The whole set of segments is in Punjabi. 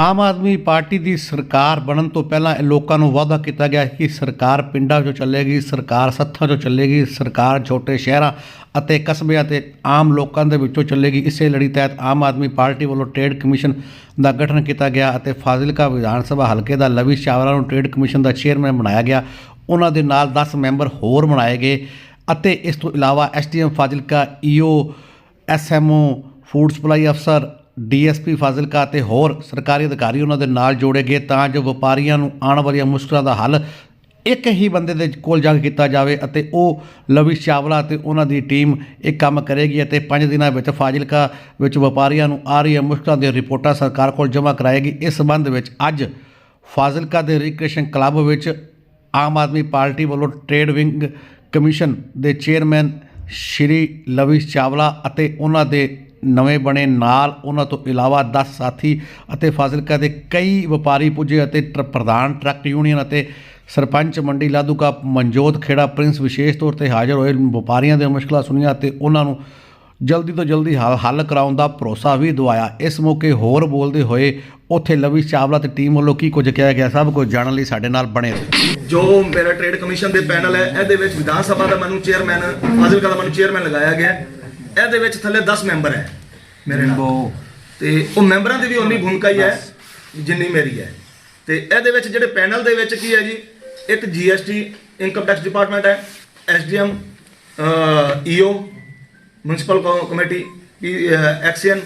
ਆਮ ਆਦਮੀ ਪਾਰਟੀ ਦੀ ਸਰਕਾਰ ਬਣਨ ਤੋਂ ਪਹਿਲਾਂ ਇਹ ਲੋਕਾਂ ਨੂੰ ਵਾਅਦਾ ਕੀਤਾ ਗਿਆ ਕਿ ਸਰਕਾਰ ਪਿੰਡਾਂ 'ਚੋਂ ਚੱਲੇਗੀ, ਸਰਕਾਰ ਸੱਥਾਂ 'ਚੋਂ ਚੱਲੇਗੀ, ਸਰਕਾਰ ਛੋਟੇ ਸ਼ਹਿਰਾਂ ਅਤੇ ਕਸਬਿਆਂ ਤੇ ਆਮ ਲੋਕਾਂ ਦੇ ਵਿੱਚੋਂ ਚੱਲੇਗੀ। ਇਸੇ ਲੜੀ ਤਹਿਤ ਆਮ ਆਦਮੀ ਪਾਰਟੀ ਵੱਲੋਂ ਟ੍ਰੇਡ ਕਮਿਸ਼ਨ ਦਾ ਗਠਨ ਕੀਤਾ ਗਿਆ ਅਤੇ ਫਾਜ਼ਿਲਕਾ ਵਿਧਾਨ ਸਭਾ ਹਲਕੇ ਦਾ ਲਵੀ ਚਾਵਲਾ ਨੂੰ ਟ੍ਰੇਡ ਕਮਿਸ਼ਨ ਦਾ ਚੇਅਰਮੈਨ ਬਣਾਇਆ ਗਿਆ। ਉਹਨਾਂ ਦੇ ਨਾਲ 10 ਮੈਂਬਰ ਹੋਰ ਬਣਾਏ ਗਏ ਅਤੇ ਇਸ ਤੋਂ ਇਲਾਵਾ SDM Fazilka EO SMO food supply ਅਫਸਰ ਡੀਐਸਪੀ ਫਾਜ਼ਿਲਕਾ ਅਤੇ ਹੋਰ ਸਰਕਾਰੀ ਅਧਿਕਾਰੀ ਉਹਨਾਂ ਦੇ ਨਾਲ ਜੋੜੇ ਗਏ ਤਾਂ ਜੋ ਵਪਾਰੀਆਂ ਨੂੰ ਆਉਣ ਵਾਲੀਆਂ ਮੁਸ਼ਕਲਾਂ ਦਾ ਹੱਲ ਇੱਕ ਹੀ ਬੰਦੇ ਦੇ ਕੋਲ ਜਾ ਕੇ ਕੀਤਾ ਜਾਵੇ ਅਤੇ ਉਹ ਲਵੀ ਚਾਵਲਾ ਅਤੇ ਉਹਨਾਂ ਦੀ ਟੀਮ ਇਹ ਕੰਮ ਕਰੇਗੀ ਅਤੇ 5 ਦਿਨਾਂ ਵਿੱਚ ਫਾਜ਼ਿਲਕਾ ਵਿੱਚ ਵਪਾਰੀਆਂ ਨੂੰ ਆ ਰਹੀਆਂ ਮੁਸ਼ਕਲਾਂ ਦੀਆਂ ਰਿਪੋਰਟਾਂ ਸਰਕਾਰ ਕੋਲ ਜਮ੍ਹਾਂ ਕਰਾਏਗੀ। ਇਸ ਸੰਬੰਧ ਵਿੱਚ ਅੱਜ ਫਾਜ਼ਿਲਕਾ ਦੇ ਰਿਕ੍ਰੀਏਸ਼ਨ ਕਲੱਬ ਵਿੱਚ ਆਮ ਆਦਮੀ ਪਾਰਟੀ ਵੱਲੋਂ ਟ੍ਰੇਡ ਵਿੰਗ ਕਮਿਸ਼ਨ ਦੇ ਚੇਅਰਮੈਨ ਸ਼੍ਰੀ ਲਵੀ ਚਾਵਲਾ ਅਤੇ ਉਹਨਾਂ ਦੇ ਨਵੇਂ ਬਣੇ ਨਾਲ ਉਹਨਾਂ ਤੋਂ ਇਲਾਵਾ 10 ਸਾਥੀ ਅਤੇ ਫਾਜ਼ਿਲਕਾ ਦੇ ਕਈ ਵਪਾਰੀ ਪੁੱਜੇ ਅਤੇ ਟਰ- ਪ੍ਰਧਾਨ ਟਰੱਕ ਯੂਨੀਅਨ ਅਤੇ ਸਰਪੰਚ ਮੰਡੀ ਲਾਧੂਕਾ ਮਨਜੋਤ ਖੇੜਾ ਪ੍ਰਿੰਸ ਵਿਸ਼ੇਸ਼ ਤੌਰ ਤੇ ਹਾਜ਼ਰ ਹੋਏ। ਵਪਾਰੀਆਂ ਦੀਆਂ ਮੁਸ਼ਕਲਾਂ ਸੁਣੀਆਂ ਅਤੇ ਉਹਨਾਂ ਨੂੰ ਜਲਦੀ ਤੋਂ ਜਲਦੀ ਹੱਲ ਹੱਲ ਕਰਾਉਣ ਦਾ ਭਰੋਸਾ ਵੀ ਦਵਾਇਆ। ਇਸ ਮੌਕੇ ਹੋਰ ਬੋਲਦੇ ਹੋਏ ਉੱਥੇ ਲਵੀ ਚਾਵਲਾ ਤੇ ਟੀਮ ਵੱਲੋਂ ਕੀ ਕੁਝ ਕਿਹਾ ਗਿਆ, ਸਭ ਕੁਝ ਜਾਣਨ ਲਈ ਸਾਡੇ ਨਾਲ ਬਣੇ ਰਹੋ। ਜੋ ਮੇਰਾ ਟ੍ਰੇਡ ਕਮਿਸ਼ਨ ਦੇ ਪੈਨਲ ਹੈ, ਇਹਦੇ ਵਿੱਚ ਵਿਧਾਨ ਸਭਾ ਦਾ ਮੈਨੂੰ ਚੇਅਰਮੈਨ ਫਾਜ਼ਿਲਕਾ ਦਾ ਮੈਨੂੰ ਚੇਅਰਮੈਨ ਲਗਾਇਆ ਗਿਆ। ਇਹਦੇ ਵਿੱਚ ਥੱਲੇ 10 ਮੈਂਬਰ ਹੈ ਮੇਰੇ ਨਾਲ। ਤੇ ਉਹ ਮੈਂਬਰਾਂ ਦੀ ਵੀ ਉਨੀ ਭੂਮਿਕਾ ਹੀ ਹੈ ਜਿੰਨੀ ਮੇਰੀ ਹੈ। ਤੇ ਇਹਦੇ ਵਿੱਚ ਜਿਹੜੇ ਪੈਨਲ ਦੇ ਵਿੱਚ ਕੀ ਹੈ ਜੀ ਇੱਕ ਜੀਐਸਟੀ ਇਨਕਮ ਟੈਕਸ ਡਿਪਾਰਟਮੈਂਟ ਹੈ SDM EO municipal committee XEN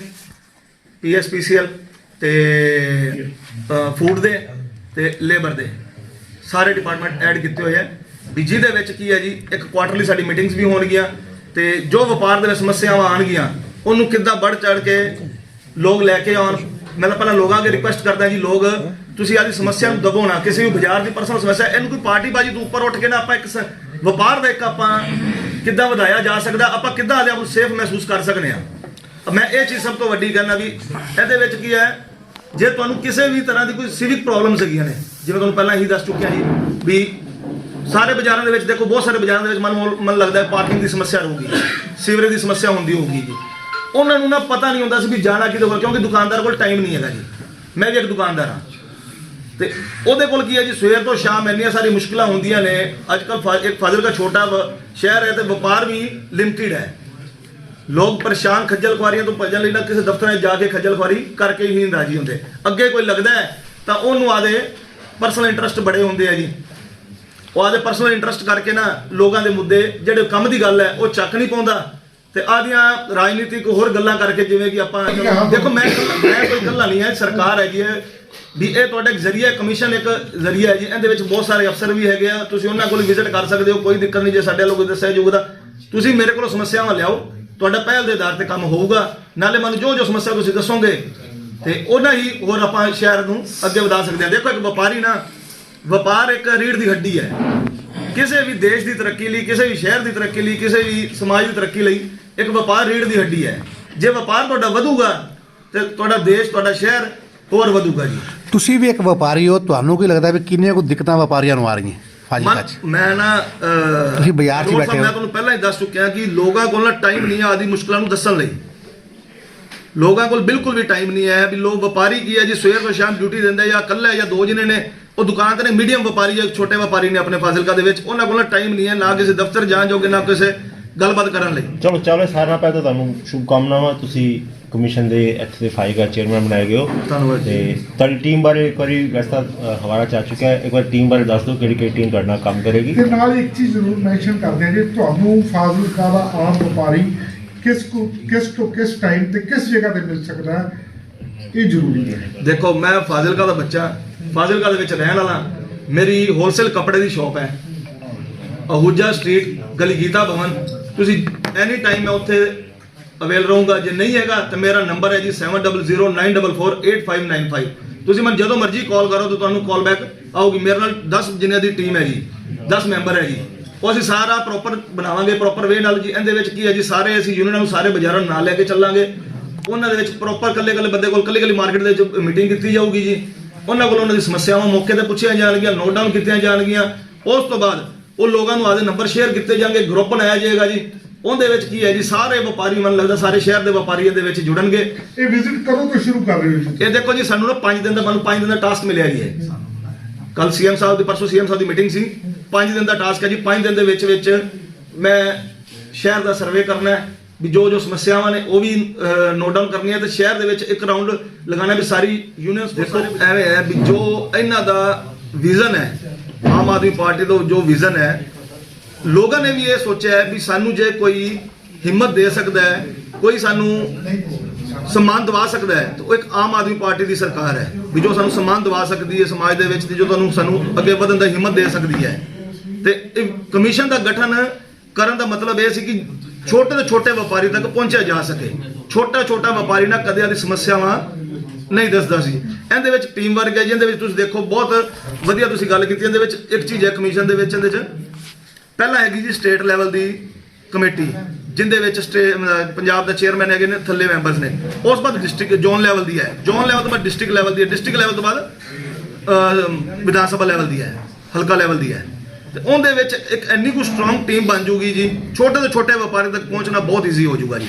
PSPCL ਤੇ ਫੂਡ ਦੇ ਤੇ ਲੇਬਰ ਦੇ। ਸਾਰੇ ਡਿਪਾਰਟਮੈਂਟ ਐਡ ਕੀਤੇ ਹੋਏ ਹੈ। ਵੀ ਜਿਹਦੇ ਵਿੱਚ ਕੀ ਹੈ ਜੀ ਇੱਕ ਕੁਆਟਰਲੀ ਸਾਡੀ ਮੀਟਿੰਗਸ ਵੀ ਹੋਣਗੀਆਂ। ਤੇ ਜੋ ਵਪਾਰ ਦੇ ਵਿੱਚ ਸਮੱਸਿਆਵਾਂ ਆਣਗੀਆਂ ਉਹਨੂੰ ਕਿੱਦਾਂ ਵੱਧ ਚੜ ਕੇ ਲੋਕ ਲੈ ਕੇ ਆਉਣ? ਮੈਂ ਤਾਂ ਪਹਿਲਾਂ ਲੋਕਾਂ ਅੱਗੇ ਰਿਕੁਐਸਟ ਕਰਦਾ ਜੀ, ਲੋਕ, ਤੁਸੀਂ ਆਦੀ ਸਮੱਸਿਆ ਨੂੰ ਦਬੋ ਨਾ। ਕਿਸੇ ਵੀ ਬਾਜ਼ਾਰ ਦੀ ਪਰਸਨਲ ਸਮੱਸਿਆ, ਇਹਨੂੰ ਕੋਈ ਪਾਰਟੀ ਬਾਜੀ ਤੋਂ ਉੱਪਰ ਉੱਠ ਕੇ ਨਾ ਆਪਾਂ ਇੱਕ ਸ- ਵਪਾਰ ਦਾ ਇੱਕ ਆਪਾਂ ਕਿੱਦਾਂ ਵਧਾਇਆ ਜਾ ਸਕਦਾ, ਆਪਾਂ ਕਿੱਦਾਂ ਆਦੇ ਆਪ ਨੂੰ ਸੇਫ ਮਹਿਸੂਸ ਕਰ ਸਕਨੇ ਆ ਮੈਂ ਇਹ ਚੀਜ਼ ਸਭ ਤੋਂ ਵੱਡੀ ਕਹਿੰਦਾ ਵੀ ਇਹਦੇ ਵਿੱਚ ਕੀ ਹੈ, ਜੇ ਤੁਹਾਨੂੰ ਕਿਸੇ ਵੀ ਤਰ੍ਹਾਂ ਦੀ ਕੋਈ ਸਿਵਿਕ ਪ੍ਰੋਬਲਮਸ ਹੈਗੀਆਂ ਨੇ, ਜਿਵੇਂ ਤੁਹਾਨੂੰ ਪਹਿਲਾਂ ਹੀ ਦੱਸ ਚੁੱਕਿਆ ਜੀ ਵੀ ਸਾਰੇ ਬਾਜ਼ਾਰਾਂ ਦੇ ਵਿੱਚ ਦੇਖੋ, ਬਹੁਤ ਸਾਰੇ ਬਾਜ਼ਾਰਾਂ ਦੇ ਵਿੱਚ ਮਨ ਮਨ ਲੱਗਦਾ ਹੈ ਪਾਰਕਿੰਗ ਦੀ ਸਮੱਸਿਆ ਰਹੂਗੀ ਸੀਵਰੇਜ ਦੀ ਸਮੱਸਿਆ ਹੁੰਦੀ ਹੋਊਗੀ ਜੀ। ਉਹਨਾਂ ਨੂੰ ਨਾ ਪਤਾ ਨਹੀਂ ਹੁੰਦਾ ਸੀ ਵੀ ਜਾਣਾ ਕਿਹਦੇ ਕੋਲ, ਕਿਉਂਕਿ ਦੁਕਾਨਦਾਰ ਕੋਲ ਟਾਈਮ ਨਹੀਂ ਹੈਗਾ ਜੀ। ਮੈਂ ਵੀ ਇੱਕ ਦੁਕਾਨਦਾਰ ਹਾਂ। ਤੇ ਉਹਦੇ ਕੋਲ ਕੀ ਹੈ ਜੀ, ਸਵੇਰ ਤੋਂ ਸ਼ਾਮ ਇੰਨੀਆਂ ਸਾਰੀ ਮੁਸ਼ਕਲਾਂ ਹੁੰਦੀਆਂ ਨੇ। ਅੱਜ ਕੱਲ ਇੱਕ ਫਾਜ਼ਿਲ ਛੋਟਾ ਵ- ਸ਼ਹਿਰ ਹੈ ਤੇ ਵਪਾਰ ਵੀ ਲਿਮਟਿਡ ਹੈ। ਲੋਕ ਪਰੇਸ਼ਾਨ ਖੱਜਲ ਖੁਆਰੀਆਂ ਤੋਂ ਭੱਜਣ ਲਈ ਨਾ ਕਿਸੇ ਦਫ਼ਤਰਾਂ 'ਚ ਜਾ ਕੇ ਖੱਜਲ ਖੁਆਰੀ ਕਰਕੇ ਹੀ ਨਹੀਂ ਰਾਜੀ ਹੁੰਦੇ। ਅੱਗੇ ਕੋਈ ਲੱਗਦਾ ਤਾਂ ਉਹਨੂੰ ਆਦੇ ਪਰਸਨਲ ਇੰਟਰਸਟ ਬੜੇ ਹੁੰਦੇ ਆ ਜੀ। ਉਹ ਆਦੇ ਪਰਸਨਲ ਇੰਟਰਸਟ ਕਰਕੇ ਨਾ ਲੋਕਾਂ ਦੇ ਮੁੱਦੇ ਜਿਹੜੇ ਕੰਮ ਦੀ ਗੱਲ ਹੈ ਉਹ ਚੱਕ ਨਹੀਂ ਪਾਉਂਦਾ। ਤੇ ਆਦੀਆਂ ਰਾਜਨੀਤਿਕ ਹੋਰ ਗੱਲਾਂ ਕਰਕੇ ਜਿਵੇਂ ਕਿ ਆਪਾਂ ਦੇਖੋ ਮੈਂ ਮੈਂ ਕੋਈ ਗੱਲਾਂ ਨਹੀਂ ਹੈ ਸਰਕਾਰ ਹੈਗੀ ਹੈ। ਵੀ ਇਹ ਤੁਹਾਡਾ ਇੱਕ ਜ਼ਰੀਆ ਕਮਿਸ਼ਨ ਇੱਕ ਜ਼ਰੀਆ ਹੈ ਜੀ ਇਹਦੇ ਵਿੱਚ ਬਹੁਤ ਸਾਰੇ ਅਫਸਰ ਵੀ ਹੈਗੇ ਆ। ਤੁਸੀਂ ਉਹਨਾਂ ਕੋਲ ਵਿਜ਼ਿਟ ਕਰ ਸਕਦੇ ਹੋ ਕੋਈ ਦਿੱਕਤ ਨਹੀਂ ਜੇ ਸਾਡੇ ਕੋਈ ਦੱਸਿਆ ਜਾਊਗਾ ਤੁਸੀਂ ਮੇਰੇ ਕੋਲ ਸਮੱਸਿਆਵਾਂ ਲਿਆਓ ਤੁਹਾਡਾ ਪਹਿਲ ਦੇ ਆਧਾਰ ਤੇ ਕੰਮ ਹੋਊਗਾ। ਨਾਲੇ ਮੈਨੂੰ ਜੋ ਜੋ ਸਮੱਸਿਆ ਤੁਸੀਂ ਦੱਸੋਗੇ ਤੇ ਉਹਨਾਂ ਹੀ ਹੋਰ ਆਪਾਂ ਸ਼ਹਿਰ ਨੂੰ ਅੱਗੇ ਵਧਾ ਸਕਦੇ ਹਾਂ। ਦੇਖੋ ਇੱਕ ਵਪਾਰੀ ਨਾ ਵਪਾਰ ਇੱਕ ਰੀੜ ਦੀ ਹੱਡੀ ਹੈ। ਕਿਸੇ ਵੀ ਦੇਸ਼ ਦੀ ਤਰੱਕੀ ਲਈ ਕਿਸੇ ਵੀ ਸ਼ਹਿਰ ਦੀ ਤਰੱਕੀ ਲਈ ਕਿਸੇ ਵੀ ਸਮਾਜ ਦੀ ਤਰੱਕੀ ਲਈ ਇੱਕ ਵਪਾਰ ਰੀੜ ਦੀ ਹੱਡੀ ਹੈ। ਜੇ ਵਪਾਰ ਤੁਹਾਡਾ ਵਧੂਗਾ ਤੇ ਤੁਹਾਡਾ ਦੇਸ਼ ਤੁਹਾਡਾ ਸ਼ਹਿਰ ਹੋਰ ਵਧੂਗਾ ਜੀ। ਤੁਸੀਂ ਵੀ ਇੱਕ ਵਪਾਰੀ ਹੋ ਤੁਹਾਨੂੰ ਕੀ ਲੱਗਦਾ ਵੀ ਕਿੰਨੀਆਂ ਕੁ ਦਿੱਕਤਾਂ ਵਪਾਰੀਆਂ ਨੂੰ ਆ ਰਹੀਆਂ ਫਾਜ਼ਿਲਕਾ 'ਚ? ਮੈਂ- ਨਾ ਤੁਸੀਂ ਬਾਜ਼ਾਰ 'ਚ ਬੈਠੇ ਹੋ। ਮੈਂ ਤੁਹਾਨੂੰ ਪਹਿਲਾਂ ਹੀ ਦੱਸ ਚੁੱਕਿਆ ਕਿ ਲੋਕਾਂ ਕੋਲ ਨਾ ਟਾਈਮ ਨਹੀਂ ਆਦੀ ਮੁਸ਼ਕਲਾਂ ਨੂੰ ਦੱਸਣ ਲਈ। ਲੋਕਾਂ ਕੋਲ ਬਿਲਕੁਲ ਵੀ ਟਾਈਮ ਨਹੀਂ ਹੈ ਵੀ ਲੋਕ ਵਪਾਰੀ ਕੀ ਹੈ ਜੀ ਸਵੇਰ ਤੋਂ ਸ਼ਾਮ ਡਿਊਟੀ ਦਿੰਦੇ ਜਾਂ ਇਕੱਲਾ ਜਾਂ ਦੋ ਜਿਹਨੇ ਨੇ ਉਹ ਦੁਕਾਨ ਤੇ ਨੇ ਮੀਡੀਅਮ ਵਪਾਰੀ ਜਾਂ ਛੋਟੇ ਵਪਾਰੀ ਨੇ ਆਪਣੇ ਫਾਜ਼ਿਲਕਾ ਦੇ ਵਿੱਚ ਉਹਨਾਂ ਕੋਲ ਟਾਈਮ ਨਹੀਂ ਹੈ ਨਾ ਕਿਸੇ ਦਫ਼ਤਰ ਜਾਣ ਜੋਗੇ ਨਾ ਕਿਸੇ ਗੱਲਬਾਤ ਕਰਨ ਲਈ। ਚਲੋ ਚਲੋ ਨਾਲ ਪਹਿਲਾਂ ਤਾਂ ਤੁਹਾਨੂੰ ਸ਼ੁਭ ਕਾਮਨਾਵਾਂ ਤੁਸੀਂ ਕਮਿਸ਼ਨ ਦੇ ਇੱਥੇ ਦੇ ਫਾਈਗਾ ਚੇਅਰਮੈਨ ਬਣਾਏ ਗਏ ਹੋ। ਧੰਨਵਾਦ ਜੀ। ਤੇ ਤੁਹਾਡੀ ਟੀਮ ਬਾਰੇ ਇੱਕ ਵਾਰੀ ਵੈਸੇ ਹਵਾਲਾ ਚਾ ਚੁੱਕਾ ਹੈ। ਇੱਕ ਵਾਰ ਟੀਮ ਬਾਰੇ ਦੱਸ ਦਿਓ ਕਿਹੜੀ ਕਿਹੜੀ ਟੀਮ ਤੁਹਾਡੇ ਕੰਮ ਕਰੇਗੀ। ਤੇ ਨਾਲ ਇੱਕ ਚੀਜ਼ ਜ਼ਰੂਰ ਮੈਂਸ਼ਨ ਕਰਦੇ ਹਾਂ ਜੀ ਤੁਹਾਨੂੰ ਫਾਜ਼ਿਲਕਾ ਦਾ ਆਮ ਵਪਾਰੀ ਕਿਸ ਕੋ ਕਿਸ ਤੋਂ ਕਿਸ ਟਾਈਮ ਤੇ ਕਿਸ ਜਗ੍ਹਾ ਤੇ ਮਿਲ ਸਕਦਾ ਹੈ, ਇਹ ਜ਼ਰੂਰੀ ਹੈ। ਦੇਖੋ, ਮੈਂ ਫਾਜ਼ਿਲਕਾ ਦਾ ਬੱਚਾ, ਫਾਜ਼ਿਲਕਾ ਦੇ ਵਿੱਚ ਰਹਿਣ ਵਾਲਾ, ਮੇਰੀ ਹੋਲਸੇਲ ਕੱਪੜੇ ਦੀ ਸ਼ਾਪ ਹੈ। ਅਹੂਜਾ ਸਟਰੀਟ ਗਲੀ ਗੀਤਾ ਭਵਨ, ਤੁਸੀਂ ਐਨੀ ਟਾਈਮ ਮੈਂ ਉੱਥੇ ਅਵੇਲ ਰਹੂੰਗਾ, ਜੇ ਨਹੀਂ ਹੈਗਾ, ਤਾਂ ਮੇਰਾ ਨੰਬਰ ਹੈ ਜੀ 7009448595 ਤੁਸੀਂ ਮੈਨੂੰ ਜਦੋਂ ਮਰਜ਼ੀ ਕਾਲ ਕਰੋ, ਤਾਂ ਤੁਹਾਨੂੰ ਕਾਲ ਬੈਕ ਆਊਗੀ। ਮੇਰੇ ਨਾਲ 10 ਜਿਨ੍ਹਾਂ ਦੀ ਟੀਮ ਹੈ ਜੀ 10 ਮੈਂਬਰ ਹੈ ਜੀ। ਉਹ ਅਸੀਂ ਸਾਰਾ ਪ੍ਰੋਪਰ ਬਣਾਵਾਂਗੇ ਪ੍ਰੋਪਰ ਵੇ ਨਾਲ ਜੀ। ਇਹਦੇ ਵਿੱਚ ਕੀ ਹੈ ਜੀ ਸਾਰੇ ਅਸੀਂ ਯੂਨੀਅਨਾਂ ਨੂੰ ਸਾਰੇ ਬਾਜ਼ਾਰਾਂ ਨੂੰ ਨਾਲ ਲੈ ਕੇ ਚੱਲਾਂਗੇ। ਉਹਨਾਂ ਦੇ ਵਿੱਚ ਪ੍ਰੋਪਰ ਕੱਲੇ ਕੱਲੇ ਬੰਦੇ ਕੋਲ ਕੱਲੀ ਕੱਲੀ ਮਾਰਕੀਟ ਦੇ ਵਿੱਚ ਮੀਟਿੰਗ ਕੀਤੀ ਜਾਊਗੀ ਜੀ। ਉਹਨਾਂ ਕੋਲ ਉਹਨਾਂ ਦੀ ਸਮੱਸਿਆਵਾਂ ਮੌਕੇ ਤੇ ਪੁੱਛੀਆਂ ਜਾਣਗੀਆਂ ਨੋਟ ਡਾਊਨ ਕੀਤੀਆਂ ਜਾਣਗੀਆਂ। ਉਸ ਤੋਂ ਬਾਅਦ ਉਹ ਲੋਕਾਂ ਨੂੰ ਆਦੇ ਨੰਬਰ ਸ਼ੇਅਰ ਕੀਤੇ ਜਾਣਗੇ ਗਰੁੱਪ ਬਣਾਇਆ ਜਾਏਗਾ ਜੀ। ਉਹਦੇ ਵਿੱਚ ਕੀ ਹੈ ਜੀ ਸਾਰੇ ਵਪਾਰੀ ਮੈਨੂੰ ਲੱਗਦਾ ਸਾਰੇ ਸ਼ਹਿਰ ਦੇ ਵਪਾਰੀ ਇਹਦੇ ਵਿੱਚ ਜੁੜਨਗੇ। ਇਹ ਵਿਜ਼ਿਟ ਕਦੋਂ ਤੋਂ ਸ਼ੁਰੂ ਕਰ ਰਹੇ ਹੋ ਇਹ ਦੇਖੋ ਜੀ ਸਾਨੂੰ ਨਾ 5 ਦਿਨ ਦਾ ਮੈਨੂੰ 5 ਦਿਨ ਦਾ ਟਾਸਕ ਮਿਲਿਆ ਜੀ ਇਹ। ਕੱਲ ਸੀਐਮ ਸਾਹਿਬ ਦੀ ਪਰਸੋਂ ਸੀਐਮ ਸਾਹਿਬ ਦੀ ਮੀਟਿੰਗ ਸੀ। 5 ਦਿਨ ਦਾ ਟਾਸਕ ਹੈ ਜੀ। 5 ਦਿਨ ਦੇ ਵਿੱਚ ਵਿੱਚ ਮੈਂ ਸ਼ਹਿਰ ਦਾ ਸਰਵੇ ਕਰਨਾ ਹੈ ਵੀ ਜੋ ਜੋ ਸਮੱਸਿਆਵਾਂ ਨੇ ਉਹ ਵੀ ਨੋਟ ਡਾਊਨ ਕਰਨੀਆਂ ਤੇ ਸ਼ਹਿਰ ਦੇ ਵਿੱਚ ਇੱਕ ਰਾਉਂਡ ਲਗਾਉਣਾ ਵੀ ਸਾਰੀ ਯੂਨੀਅਨਸ ਦੇਖੋ ਐਵੇਂ ਹੈ ਵੀ ਜੋ ਇਹਨਾਂ ਦਾ ਵਿਜ਼ਨ ਹੈ ਆਮ ਆਦਮੀ ਪਾਰਟੀ ਦਾ ਜੋ ਵਿਜ਼ਨ ਹੈ ਲੋਕਾਂ ਨੇ ਵੀ ਇਹ ਸੋਚਿਆ ਹੈ ਵੀ ਸਾਨੂੰ ਜੇ ਕੋਈ ਹਿੰਮਤ ਦੇ ਸਕਦਾ ਹੈ ਕੋਈ ਸਾਨੂੰ ਸਨਮਾਨ ਦਵਾ ਸਕਦਾ ਹੈ। ਤਾਂ ਉਹ ਇੱਕ ਆਮ ਆਦਮੀ ਪਾਰਟੀ ਦੀ ਸਰਕਾਰ ਹੈ। ਵੀ ਜੋ ਸਾਨੂੰ ਸਨਮਾਨ ਦਵਾ ਸਕਦੀ ਹੈ ਸਮਾਜ ਦੇ ਵਿੱਚ ਤੇ ਜੋ ਤੁਹਾਨੂੰ ਸਾਨੂੰ ਅੱਗੇ ਵਧਣ ਦਾ ਹਿੰਮਤ ਦੇ ਸਕਦੀ ਹੈ। ਤੇ ਕਮਿਸ਼ਨ ਦਾ ਗਠਨ ਕਰਨ ਦਾ ਮਤਲਬ ਇਹ ਸੀ ਕਿ ਛੋਟੇ ਤੋਂ ਛੋਟੇ ਵਪਾਰੀ ਤੱਕ ਪਹੁੰਚਿਆ ਜਾ ਸਕੇ। ਛੋਟਾ ਛੋਟਾ ਵਪਾਰੀ ਨਾਲ ਕਦੇ ਆਦੀ ਸਮੱਸਿਆਵਾਂ ਨਹੀਂ ਦੱਸਦਾ ਸੀ। ਇਹਦੇ ਵਿੱਚ ਟੀਮ ਵਰਕ ਹੈ ਜਿਹਦੇ ਵਿੱਚ ਤੁਸੀਂ ਦੇਖੋ, ਬਹੁਤ ਵਧੀਆ ਤੁਸੀਂ ਗੱਲ ਕੀਤੀ। ਇਹਦੇ ਵਿੱਚ ਇੱਕ ਚੀਜ਼ ਹੈ ਕਮਿਸ਼ਨ ਦੇ ਵਿੱਚ, ਇਹਦੇ ਵਿੱਚ ਪਹਿਲਾਂ ਹੈਗੀ ਜੀ ਸਟੇਟ ਲੈਵਲ ਦੀ ਕਮੇਟੀ। ਜਿੰਦੇ ਵਿੱਚ ਸਟੇ- ਪੰਜਾਬ ਦਾ ਚੇਅਰਮੈਨ ਹੈਗੇ ਨੇ, ਥੱਲੇ ਮੈਂਬਰਸ ਨੇ। ਉਸ ਬਾਅਦ ਡਿਸਟ੍ਰਿਕਟ ਜ਼ੋਨ ਲੈਵਲ ਦੀ ਹੈ। ਜ਼ੋਨ ਲੈਵਲ ਤੋਂ ਬਾਅਦ ਡਿਸਟ੍ਰਿਕਟ ਲੈਵਲ ਦੀ ਹੈ। ਡਿਸਟ੍ਰਿਕਟ ਲੈਵਲ ਤੋਂ ਬਾਅਦ ਵਿਧਾਨ ਸਭਾ ਲੈਵਲ ਦੀ ਹੈ। ਹਲਕਾ ਲੈਵਲ ਦੀ ਹੈ। ਤੇ ਉਹਦੇ ਵਿੱਚ ਇੱਕ ਇੰਨੀ ਕੁ ਸਟਰੋਂਗ ਟੀਮ ਬਣ ਜੂਗੀ ਜੀ। ਛੋਟੇ ਤੋਂ ਛੋਟੇ ਵਪਾਰੀ ਤੱਕ ਪਹੁੰਚਣਾ ਬਹੁਤ ਈਜ਼ੀ ਹੋ ਜਾਊਗਾ ਜੀ।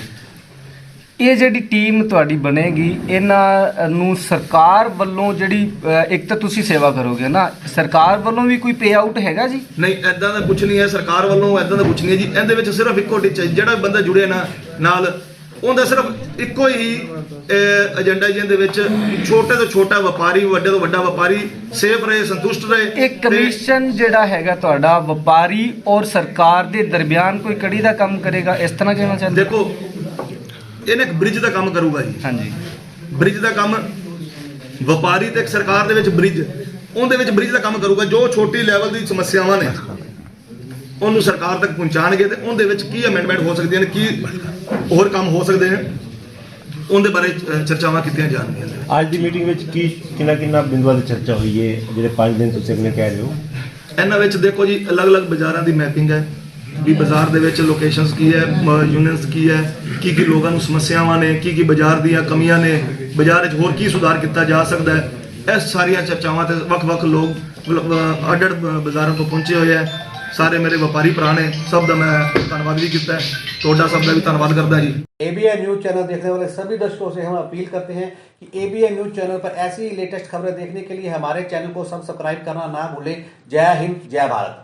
ਇਹ ਜਿਹੜੀ ਟੀਮ ਤੁਹਾਡੀ ਬਣੇਗੀ ਇਹਨਾਂ ਨੂੰ ਸਰਕਾਰ ਵੱਲੋਂ ਜਿਹੜੀ ਅ, ਇੱਕ ਤਾਂ ਤੁਸੀਂ ਸੇਵਾ ਕਰੋਗੇ ਨਾ ਸਰਕਾਰ ਵੱਲੋਂ ਵੀ ਕੋਈ ਪੇ ਆਊਟ ਹੈਗਾ ਜੀ ਨਹੀਂ ਐਦਾਂ ਦਾ ਕੁਝ ਨਹੀਂ ਹੈ ਸਰਕਾਰ ਵੱਲੋਂ ਐਦਾਂ ਦਾ ਕੁਝ ਨਹੀਂ ਹੈ ਜੀ ਇਹਦੇ ਵਿੱਚ ਸਿਰਫ ਇੱਕੋ ਟੀਚਾ ਹੈ। ਜਿਹੜਾ ਬੰਦਾ ਜੁੜਿਆ ਨਾ ਨਾਲ ਉਹਦਾ ਸਿਰਫ ਇੱਕੋ ਹੀ ਏਜੰਡਾ ਜਿਹਦੇ ਵਿੱਚ ਛੋਟੇ ਤੋਂ ਛੋਟਾ ਵਪਾਰੀ ਵੱਡੇ ਤੋਂ ਵੱਡਾ ਵਪਾਰੀ ਸੇਫ ਰਹੇ ਸੰਤੁਸ਼ਟ ਰਹੇ ਇਹ ਤੇ- ਕਮਿਸ਼ਨ ਜਿਹੜਾ ਹੈਗਾ ਤੁਹਾਡਾ ਵਪਾਰੀ ਔਰ ਸਰਕਾਰ ਦੇ ਦਰਮਿਆਨ ਕੋਈ ਕੜੀ ਦਾ ਕੰਮ ਕਰੇਗਾ ਇਸ ਤਰ੍ਹਾਂ ਕਹਿਣਾ ਚਾਹੁੰਦੇ? ਦੇਖੋ ਇਹਨੇ ਇੱਕ ਬ੍ਰਿਜ ਦਾ ਕੰਮ ਕਰੂਗਾ ਜੀ। ਹਾਂਜੀ। ਬ੍ਰਿਜ ਦਾ ਕੰਮ ਵਪਾਰੀ ਤੇ ਇੱਕ ਸਰਕਾਰ ਦੇ ਵਿੱਚ ਬ੍ਰਿਜ ਉਹਦੇ ਵਿੱਚ ਬ੍ਰਿਜ ਦਾ ਕੰਮ ਕਰੂਗਾ ਜੋ ਛੋਟੀ ਲੈਵਲ ਦੀ ਸਮੱਸਿਆਵਾਂ ਨੇ ਉਹਨੂੰ ਸਰਕਾਰ ਤੱਕ ਪਹੁੰਚਾਣਗੇ ਤੇ ਉਹਦੇ ਵਿੱਚ ਕੀ ਅਮੈਂਡਮੈਂਟ ਹੋ ਸਕਦੀਆਂ ਨੇ ਕੀ ਹੋਰ ਕੰਮ ਹੋ ਸਕਦੇ ਨੇ ਉਹਦੇ ਬਾਰੇ ਚਰਚਾਵਾਂ ਕੀਤੀਆਂ ਜਾਣਗੀਆਂ ਅੱਜ ਦੀ ਮੀਟਿੰਗ ਵਿੱਚ ਕੀ ਕਿੰਨਾ ਕਿੰਨਾ ਬਿੰਦੂਆਂ ਦੀ ਚਰਚਾ ਹੋਈ ਹੈ ਜਿਹੜੇ 5 ਦਿਨ ਤੁਸੀਂ ਅਗਲੇ ਕਹਿ ਰਹੇ ਹੋ? ਇਹਨਾਂ ਵਿੱਚ ਦੇਖੋ ਜੀ ਅਲੱਗ-ਅਲੱਗ ਬਾਜ਼ਾਰਾਂ ਦੀ ਮੈਪਿੰਗ ਹੈ। ਵੀ ਬਾਜ਼ਾਰ ਦੇ ਵਿੱਚ ਲੋਕੇਸ਼ਨਸ ਕੀ ਹੈ ਯੂਨੀਅਨਸ ਕੀ ਹੈ ਕੀ ਕੀ ਲੋਕਾਂ ਨੂੰ ਸਮੱਸਿਆਵਾਂ ਨੇ ਕੀ ਕੀ ਬਾਜ਼ਾਰ ਦੀਆਂ ਕਮੀਆਂ ਨੇ ਬਾਜ਼ਾਰ ਵਿੱਚ ਹੋਰ ਕੀ ਸੁਧਾਰ ਕੀਤਾ ਜਾ ਸਕਦਾ ਹੈ ਇਹ ਸਾਰੀਆਂ ਚਰਚਾਵਾਂ ਤੇ ਵੱਖ-ਵੱਖ ਲੋਕ ਮਤਲਬ, ਅ, ਅੱਡ-ਅੱਡ ਬ- ਬਾਜ਼ਾਰਾਂ ਤੋਂ ਪਹੁੰਚੇ ਹੋਏ ਹੈ ਸਾਰੇ ਮੇਰੇ ਵਪਾਰੀ ਭਰਾ ਨੇ ਸਭ ਦਾ ਮੈਂ ਧੰਨਵਾਦ ਵੀ ਕੀਤਾ ਹੈ ਤੁਹਾਡਾ ਸਭ ਦਾ ਵੀ ਧੰਨਵਾਦ ਕਰਦਾ ਜੀ एबीएन न्यूज चैनल देखने वाले सभी दर्शकों से हम अपील करते हैं कि एबीएन न्यूज चैनल पर ऐसी ही लेटेस्ट खबरें देखने के लिए हमारे चैनल को सब्सक्राइब करना ना भूलें जय हिंद जय भारत